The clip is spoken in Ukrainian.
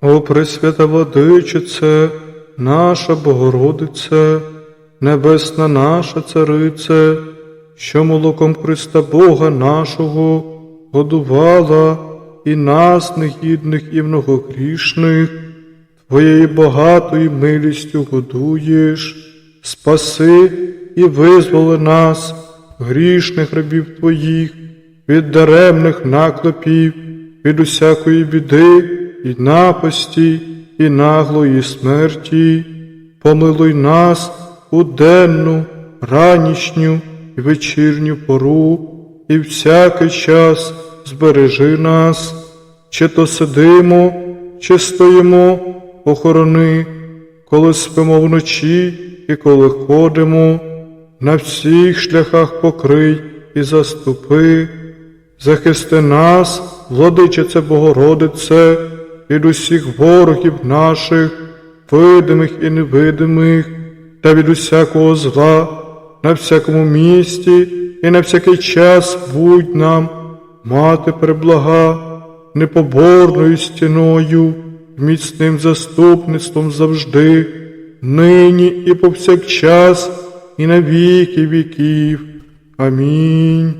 О Пресвята Владичице, наша Богородице, Небесна наша Царице, що молоком Христа Бога нашого годувала і нас, негідних і многогрішних, Твоєю багатою милістю годуєш, спаси і визволи нас, грішних рабів Твоїх, від даремних наклепів, від усякої біди і напасті, і наглої смерті. Помилуй нас у денну, ранішню і вечірню пору, і всякий час збережи нас, чи то сидимо, чи стоїмо, охорони, коли спимо вночі і коли ходимо, на всіх шляхах покрий і заступи, захисти нас, владичице Богородице, від усіх ворогів наших, видимих і невидимих, та від усякого зла, на всякому місті і на всякий час будь нам, мати преблага, непоборною стіною, міцним заступництвом завжди, нині і повсякчас, і на віки віків. Амінь.